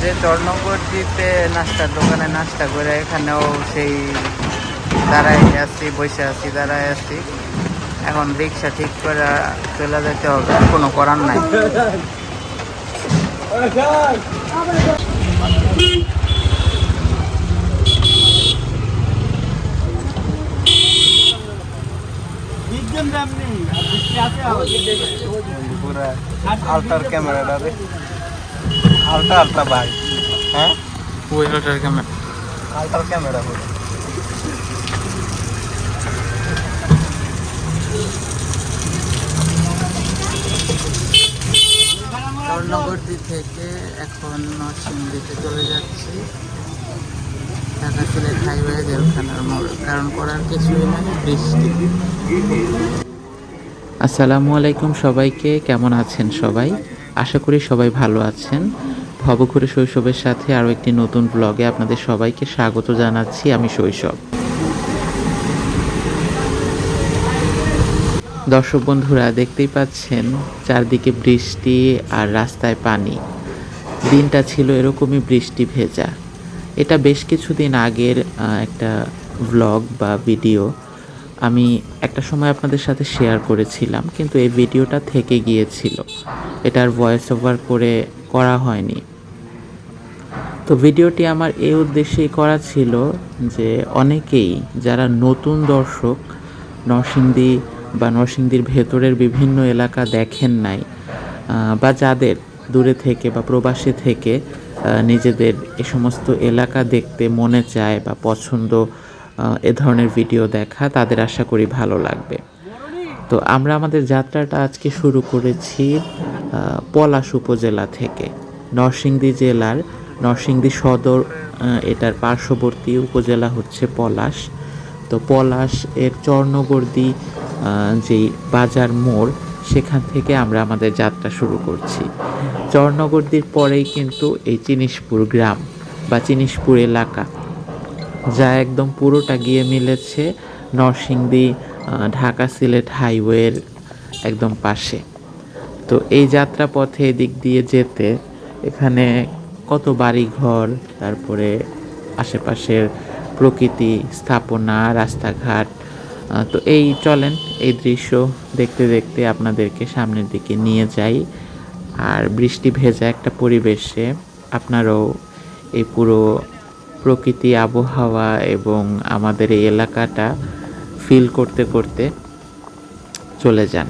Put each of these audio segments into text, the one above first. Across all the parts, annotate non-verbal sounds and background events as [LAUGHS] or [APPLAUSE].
যে চর্ণপট্টিতে নাস্তার দোকানে নাস্তা করে এখানেও সেই দাঁড়াই আছি বসে আছি দাঁড়াই আছি। এখন রিক্সা ঠিক করে চলে যেতে হবে কোনো করার নাই। পুরা আল্টার ক্যামেরাটা রে আল্টা আল্টা ভাই। হ্যাঁ? ওয়েলটার ক্যামেরা আল্টার ক্যামেরা স্বর্ণগর্দি থেকে এখন নরসিংদীতে চলে যাচ্ছি। ঢাকা সিলেট হাইওয়ে জেলখানার মোড় কারণ করার কিছুই নাই বৃষ্টি। আসসালামু আলাইকুম সবাইকে কেমন আছেন সবাই? আশা করি সবাই ভালো আছেন। ভবঘুরে শৈশবের সাথে আরও একটি নতুন ব্লগে আপনাদের সবাইকে স্বাগত জানাচ্ছি আমি শৈশব। দর্শক বন্ধুরা, দেখতেই পাচ্ছেন চারদিকে বৃষ্টি আর রাস্তায় পানি। দিনটা ছিল এরকমই বৃষ্টি ভেজা। এটা বেশ কিছুদিন আগের একটা ব্লগ বা ভিডিও আমি একটা সময় আপনাদের সাথে শেয়ার করেছিলাম, কিন্তু এই ভিডিওটা থেকে গিয়েছিল। এটার ভয়েস ওভার করে করা হয়নি। তো ভিডিওটি আমার এই উদ্দেশ্যেই করা ছিল যে অনেকেই যারা নতুন দর্শক, নরসিংদী বা নরসিংদীর ভেতরের বিভিন্ন এলাকা দেখেন নাই বা যাদের দূরে থেকে বা প্রবাসী থেকে নিজেদের এ সমস্ত এলাকা দেখতে মনে চায় বা পছন্দ এ ধরনের ভিডিও দেখা, তাদের আশা করি ভালো লাগবে। তো আমরা আমাদের যাত্রাটা আজকে শুরু করেছি পলাশ উপজেলা থেকে। নরসিংদী জেলার নরসিংদী সদর এটার পার্শ্ববর্তী উপজেলা হচ্ছে পলাশ। তো পলাশ এর চর্ণগর্দি যেই বাজার মোড়, সেখান থেকে আমরা আমাদের যাত্রা শুরু করছি। চর্ণগর্দির পরেই কিন্তু এই চিনিশপুর গ্রাম বা চিনিশপুর এলাকা, যা একদম পুরোটা গিয়ে মিলেছে নরসিংদী ঢাকা সিলেট হাইওয়ের একদম পাশে। তো এই যাত্রা পথে এদিক দিয়ে যেতে এখানে কত বাড়ি ঘর তারপরে আশেপাশের প্রকৃতি স্থাপনা, রাস্তাঘাট তো এই চলেন, এই দৃশ্য দেখতে দেখতে আপনাদেরকে সামনের দিকে নিয়ে যাই। আর বৃষ্টি ভেজা একটা পরিবেশে আপনারাও এই পুরো প্রকৃতি, আবহাওয়া এবং আমাদের এই এলাকাটা ফিল করতে করতে চলে যান।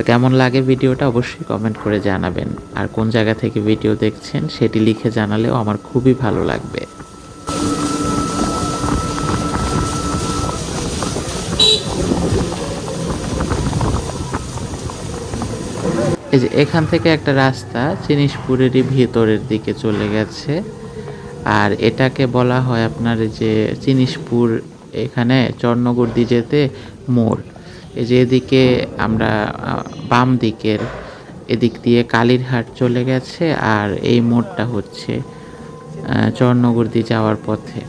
তো কেমন লাগে ভিডিওটা অবশ্যই কমেন্ট করে জানাবেন। আর কোন জায়গা থেকে ভিডিও দেখছেন সেটি লিখে জানালেও আমার খুবই ভালো লাগবে। এই যে এখান থেকে একটা রাস্তা জিনিসপুরেরই ভিতরের দিকে চলে গেছে। আর এটাকে বলা হয় আপনার যে জিনিসপুর এখানে চর্ণগর্দি যেতে মোড়। এই যে এদিকে আমরা বাম দিকের এদিক দিয়ে কালীরহাট চলে গেছে আর এই মোড়টা হচ্ছে আহ, চর্ণগর্দি যাওয়ার পথে।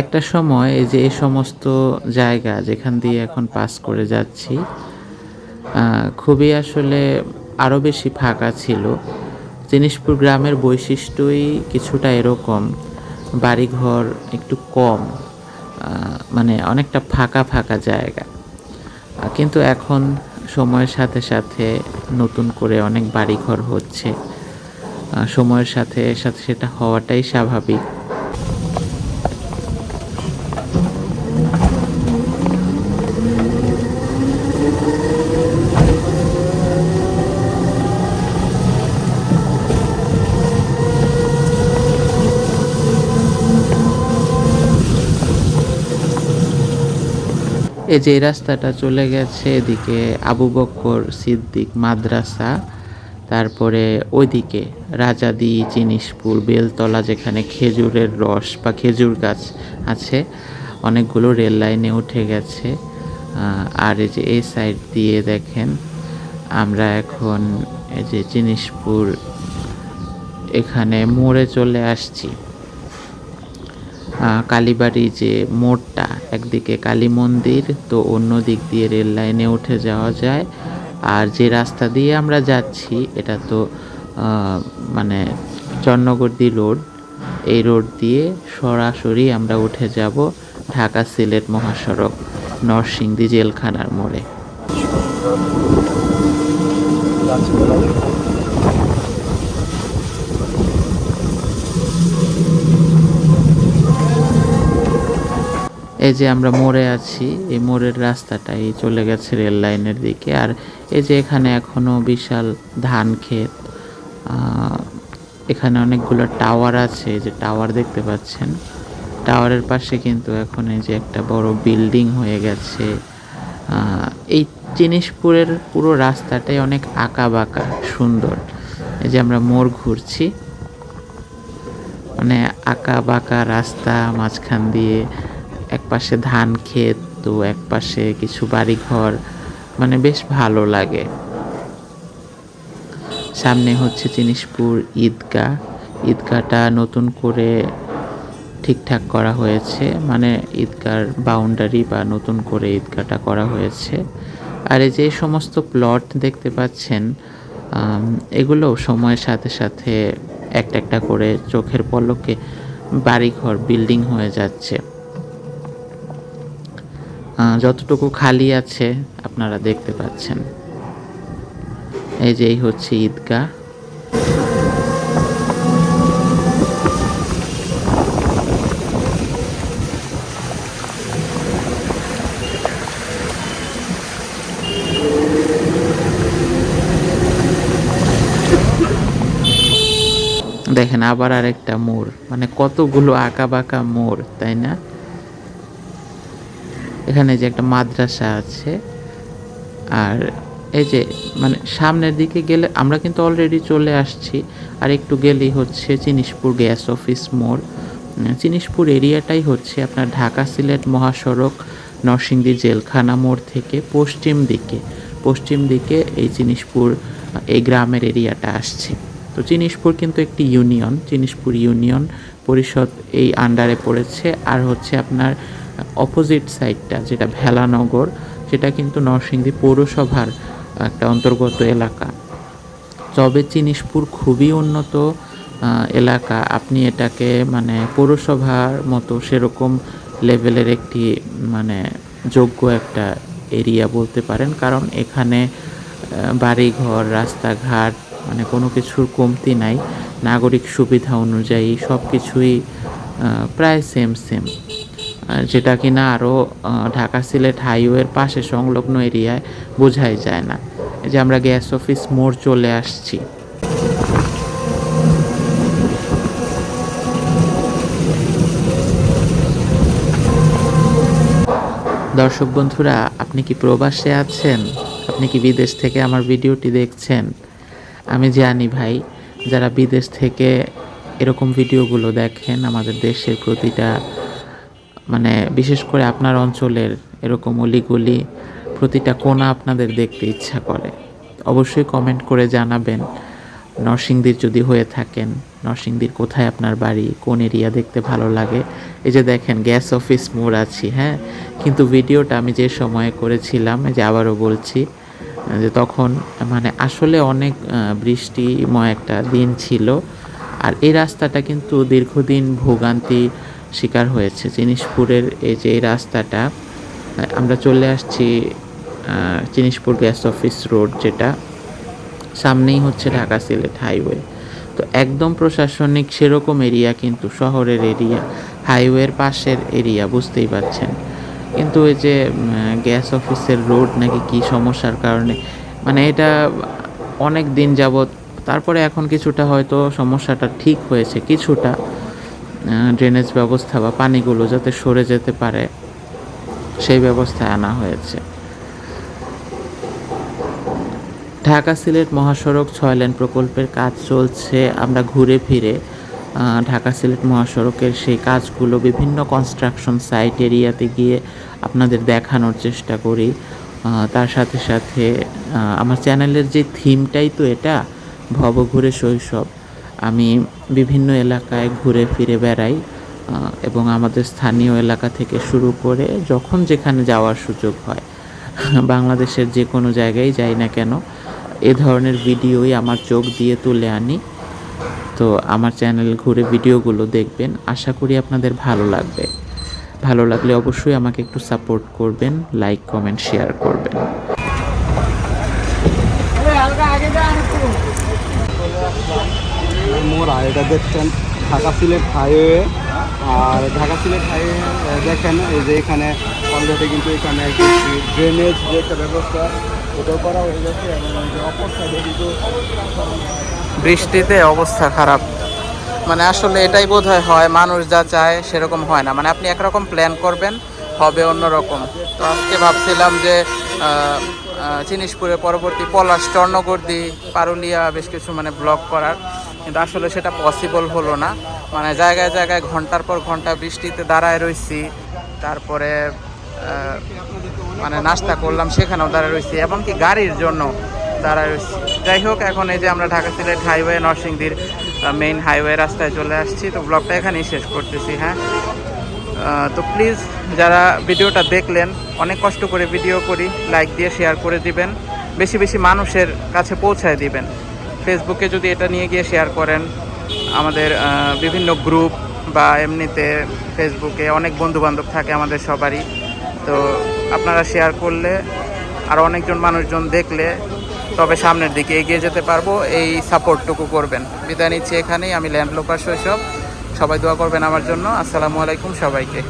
একটা সময় এই যে এই সমস্ত জায়গা যেখান দিয়ে এখন পাস করে যাচ্ছি খুবই আসলে আরও বেশি ফাঁকা ছিল। জিনিসপুর গ্রামের বৈশিষ্ট্যই কিছুটা এরকম। বাড়িঘর একটু কম মানে অনেকটা ফাঁকা ফাঁকা জায়গা। কিন্তু এখন সময়ের সাথে সাথে নতুন করে অনেক বাড়িঘর হচ্ছে। সময়ের সাথে সাথে সেটা হওয়াটাই স্বাভাবিক। এই যে রাস্তাটা চলে গেছে এদিকে আবু বক্কর সিদ্দিক মাদ্রাসা, তারপরে ওইদিকে রাজাদি, জিনিসপুর, বেলতলা যেখানে খেজুরের রস বা খেজুর গাছ আছে, অনেকগুলো রেল লাইনে উঠে গেছে। আর এই যে এই সাইড দিয়ে দেখেন, আমরা এখন এই যে জিনিসপুর এখানে মোড়ে চলে আসছি। কালীবাড়ি যে মোড়টা, একদিকে কালী মন্দির, তো অন্য দিক দিয়ে রেল লাইনে উঠে যাওয়া যায়। আর যে রাস্তা দিয়ে আমরা যাচ্ছি, এটা তো মানে চন্নগর্দি রোড। এই রোড দিয়ে সরাসরি আমরা উঠে যাব ঢাকা সিলেট মহাসড়ক, নরসিংদী জেলখানার মোড়ে। এই যে আমরা মোড়ে আছি, এই মোড়ের রাস্তাটাই চলে গেছে রেল লাইনের দিকে। আর এই যে এখানে এখনও বিশাল ধান ক্ষেত এখানে অনেকগুলো টাওয়ার আছে যে টাওয়ার দেখতে পাচ্ছেন। টাওয়ারের পাশে কিন্তু এখন এই যে একটা বড় বিল্ডিং হয়ে গেছে। এই জিনিসপুরের পুরো রাস্তাটাই অনেক আঁকা বাঁকা সুন্দর। এই যে আমরা মোড় ঘুরছি। মানে আঁকা বাঁকা রাস্তা, মাঝখান দিয়ে এক পাশে ধান ক্ষেত, তো এক পাশে কিছু বাড়িঘর মানে বেশ ভালো লাগে। সামনে হচ্ছে জিনিসপুর ঈদগাহ। ঈদগাহটা নতুন করে ঠিকঠাক করা হয়েছে মানে ঈদগার বাউন্ডারি বা নতুন করে ঈদগাহটা করা হয়েছে। আর এই যে সমস্ত প্লট দেখতে পাচ্ছেন এগুলো সময়ের সাথে সাথে একটা একটা করে চোখের পলকে বাড়িঘর বিল্ডিং হয়ে যাচ্ছে। যতটুকু খালি আছে আপনারা দেখতে পাচ্ছেন। এই যে এই হচ্ছে ঈদগাহ। দেখেন আবার আরেকটা মোড় মানে কতগুলো আঁকা বাঁকা মোড়, তাই না? এখানে যে একটা মাদ্রাসা আছে আর এই যে মানে সামনের দিকে গেলে আমরা কিন্তু অলরেডি চলে আসছি আর একটু গেলেই হচ্ছে জিনিসপুর গ্যাস অফিস মোড়। উম, জিনিসপুর এরিয়াটাই হচ্ছে আপনার ঢাকা সিলেট মহাসড়ক নরসিংদী জেলখানা মোড় থেকে পশ্চিম দিকে। পশ্চিম দিকে এই জিনিসপুর এই গ্রামের এরিয়াটা আসছে। তো জিনিসপুর কিন্তু একটি ইউনিয়ন জিনিসপুর ইউনিয়ন পরিষদ এই আন্ডারে পড়েছে আর হচ্ছে আপনার অপোজিট সাইডটা যেটা ভেলানগর, সেটা কিন্তু নরসিংদী পৌরসভার একটা অন্তর্গত এলাকা। তবে জিনিসপুর খুবই উন্নত এলাকা। আপনি এটাকে মানে পৌরসভার মতো সেরকম লেভেলের একটি মানে যোগ্য একটা এরিয়া বলতে পারেন। কারণ এখানে বাড়িঘর, রাস্তাঘাট মানে কোনো কিছুর কমতি নাই। নাগরিক সুবিধা অনুযায়ী সব কিছুই প্রায় সেম সেম যেটা কিনা আরও ঢাকা সিলেট হাইওয়ের পাশে সংলগ্ন এরিয়ায় বোঝাই যায় না। যে আমরা গ্যাস অফিস মোড় চলে আসছি। দর্শক বন্ধুরা, আপনি কি প্রবাসে আছেন? আপনি কি বিদেশ থেকে আমার ভিডিওটি দেখছেন? আমি জানি ভাই। যারা বিদেশ থেকে এরকম ভিডিওগুলো দেখেন, আমাদের দেশের প্রতিটা মানে বিশেষ করে আপনার অঞ্চলের এরকম অলিগুলি প্রতিটা কোণা আপনাদের দেখতে ইচ্ছা করে। অবশ্যই কমেন্ট করে জানাবেন, নরসিংদীর যদি হয়ে থাকেন, নরসিংদীর কোথায় আপনার বাড়ি, কোন এরিয়া দেখতে ভালো লাগে? এই যে দেখেন গ্যাস অফিস মোড় আছি হ্যাঁ? কিন্তু ভিডিওটা আমি যে সময়ে করেছিলাম যে আবারও বলছি, যে তখন মানে আসলে অনেক বৃষ্টিময় একটা দিন ছিল। আর এই রাস্তাটা কিন্তু দীর্ঘদিন ভোগান্তি শিকার হয়েছে। জিনিসপুরের এই যে রাস্তাটা আমরা চলে আসছি জিনিসপুর গ্যাস অফিস রোড যেটা, সামনেই হচ্ছে ঢাকা সিলেট হাইওয়ে। তো একদম প্রশাসনিক সেরকম এরিয়া কিন্তু শহরের এরিয়া, হাইওয়ের পাশের এরিয়া, বুঝতেই পারছেন। কিন্তু ওই যে গ্যাস অফিসের রোড নাকি কি সমস্যার কারণে মানে এটা অনেক দিন যাবৎ, তারপরে এখন কিছুটা হয়তো সমস্যাটা ঠিক হয়েছে, কিছুটা। ড্রেনেজ ব্যবস্থা বা পানিগুলো যাতে সরে যেতে পারে, সেই ব্যবস্থায় আনা হয়েছে। ঢাকা সিলেট মহাসড়ক ছয় লেন প্রকল্পের কাজ চলছে, আমরা ঘুরে ফিরে ঢাকা সিলেট মহাসড়কের সেই কাজগুলো বিভিন্ন কনস্ট্রাকশন সাইট এরিয়াতে গিয়ে আপনাদের দেখানোর চেষ্টা করি। তার সাথে সাথে আমার চ্যানেলের যে থিমটাই তো এটা ভব ঘুরে শৈশব। আমি বিভিন্ন এলাকায় ঘুরে ফিরে বেড়াই এবং আমাদের স্থানীয় এলাকা থেকে শুরু করে যখন যেখানে যাওয়ার সুযোগ হয়, [LAUGHS] বাংলাদেশের যে কোনো জায়গায় যাই না কেন, এ ধরনের ভিডিওই আমার চোখ দিয়ে তুলে আনি। তো আমার চ্যানেল ঘুরে ভিডিওগুলো দেখবেন, আশা করি আপনাদের ভালো লাগবে। ভালো লাগলে অবশ্যই আমাকে একটু সাপোর্ট করবেন, লাইক, কমেন্ট, শেয়ার করবেন। মোড়া এটা দেখছেন ঢাকা সিলেট হাইওয়ে। আর ঢাকা সিলেট হাইওয়ে দেখেন এই যে এখানে অলরেডি কিন্তু এখানে ড্রেনেজ যে একটা ব্যবস্থা ওটাও করা হয়ে গেছে এবং অপর কিন্তু বৃষ্টিতে অবস্থা খারাপ। মানে আসলে এটাই বোধ হয়, মানুষ যা চায় সেরকম হয় না। মানে আপনি একরকম প্ল্যান করবেন, হবে অন্যরকম। তো আজকে ভাবছিলাম যে জিনিসপুরে পরবর্তী পলাশ চর্ণগর্দি পারুলিয়া বেশ কিছু মানে ব্লক করার। কিন্তু আসলে সেটা পসিবল হলো না। মানে জায়গায় জায়গায় ঘণ্টার পর ঘণ্টা বৃষ্টিতে দাঁড়ায় রয়েছি তারপরে মানে নাস্তা করলাম, সেখানেও দাঁড়ায় রয়েছি এমনকি গাড়ির জন্য দাঁড়ায় রয়েছি যাই হোক, এখন এই যে আমরা ঢাকা সিলেট হাইওয়ে, নরসিংদীর মেইন হাইওয়ে রাস্তায় চলে আসছি। তো ব্লগটা এখানেই শেষ করতেছি হ্যাঁ। তো প্লিজ যারা ভিডিওটা দেখলেন, অনেক কষ্ট করে ভিডিও করি লাইক দিয়ে শেয়ার করে দিবেন। বেশি বেশি মানুষের কাছে পৌঁছায় দিবেন। ফেসবুকে যদি এটা নিয়ে গিয়ে শেয়ার করেন, আমাদের বিভিন্ন গ্রুপ বা এমনিতে ফেসবুকে অনেক বন্ধু বান্ধব থাকে আমাদের সবারই। তো আপনারা শেয়ার করলে আর অনেকজন মানুষজন দেখলে তবে সামনের দিকে এগিয়ে যেতে পারব। এই সাপোর্টটুকু করবেন। বিদায় নিচ্ছি এখানেই। আমি ল্যান্ড লোকার শৈশব। সবাই দোয়া করবেন আমার জন্য। আসসালামু আলাইকুম সবাইকে।